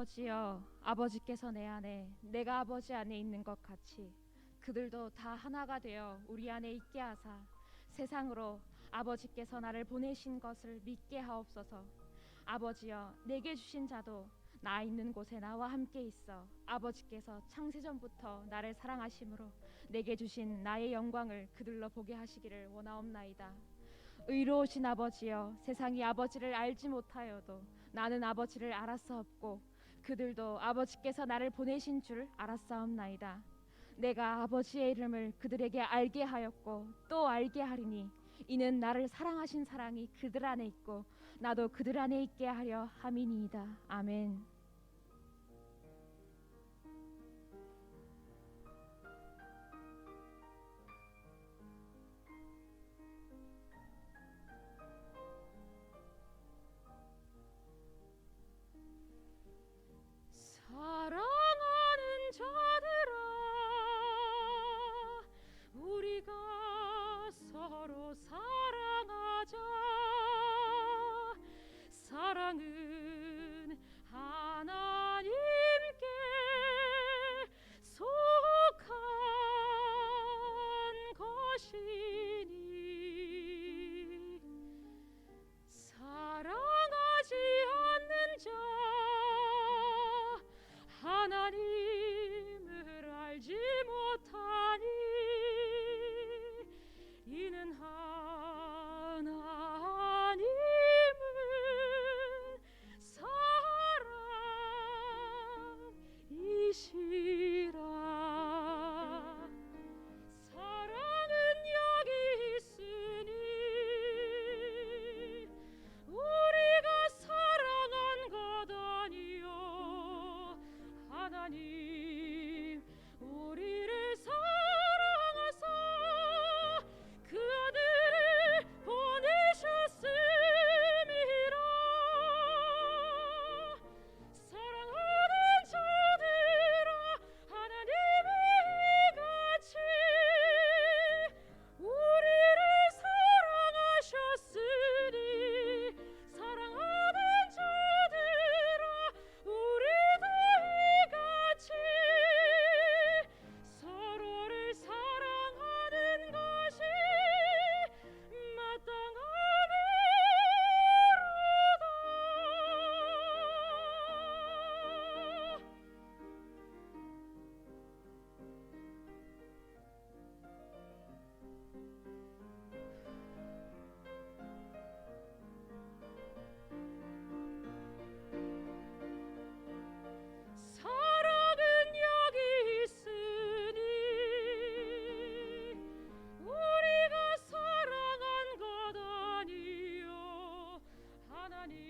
아버지여 아버지께서 내 안에 내가 아버지 안에 있는 것 같이 그들도 다 하나가 되어 우리 안에 있게 하사 세상으로 아버지께서 나를 보내신 것을 믿게 하옵소서. 아버지여 내게 주신 자도 나 있는 곳에 나와 함께 있어 아버지께서 창세전부터 나를 사랑하심으로 내게 주신 나의 영광을 그들로 보게 하시기를 원하옵나이다. 의로우신 아버지여 세상이 아버지를 알지 못하여도 나는 아버지를 알았사옵고 그들도 아버지께서 나를 보내신 줄 알았사옵나이다. 내가 아버지의 이름을 그들에게 알게 하였고 또 알게 하리니 이는 나를 사랑하신 사랑이 그들 안에 있고 나도 그들 안에 있게 하려 함이니이다. 아멘 la nuit. morning.